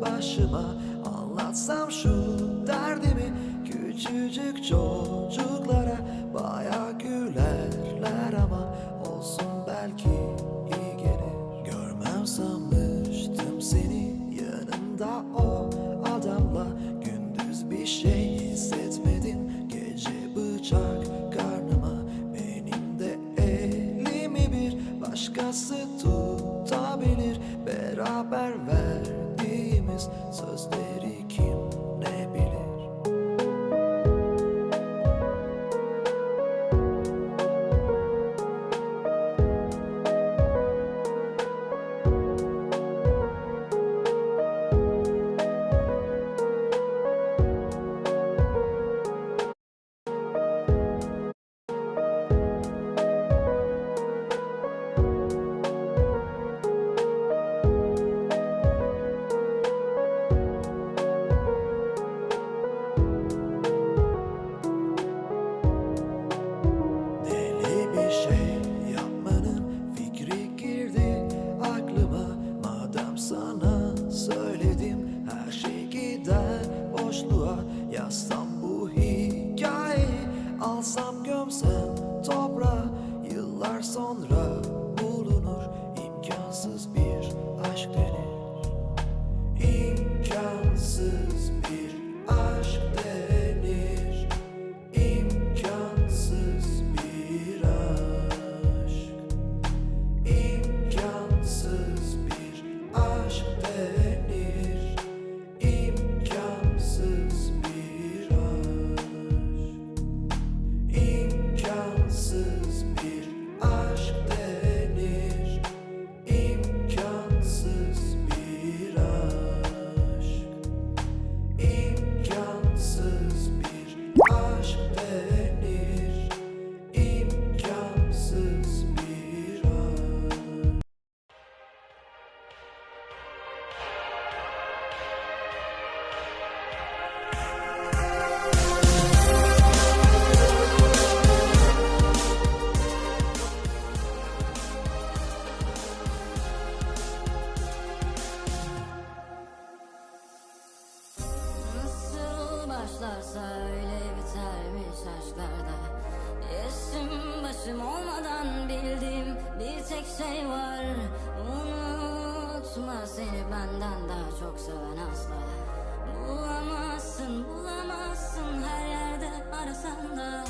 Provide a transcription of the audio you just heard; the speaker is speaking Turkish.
başıma. Anlatsam şu derdimi Küçücük çocuklara. Baya gülerler ama Olsun belki iyi gelir. Görmem sanmıştım seni Yanımda o adamla. Gündüz bir şey hissetmedim. Gece bıçak karnıma. Benim de elimi bir başkası tutabilir. Beraber verdiğimiz sonra bulunur imkansız bir Teslim olmadan bildiğim bir tek şey var. Unutma seni benden daha çok seven asla. Bulamazsın bulamazsın her yerde arasan da.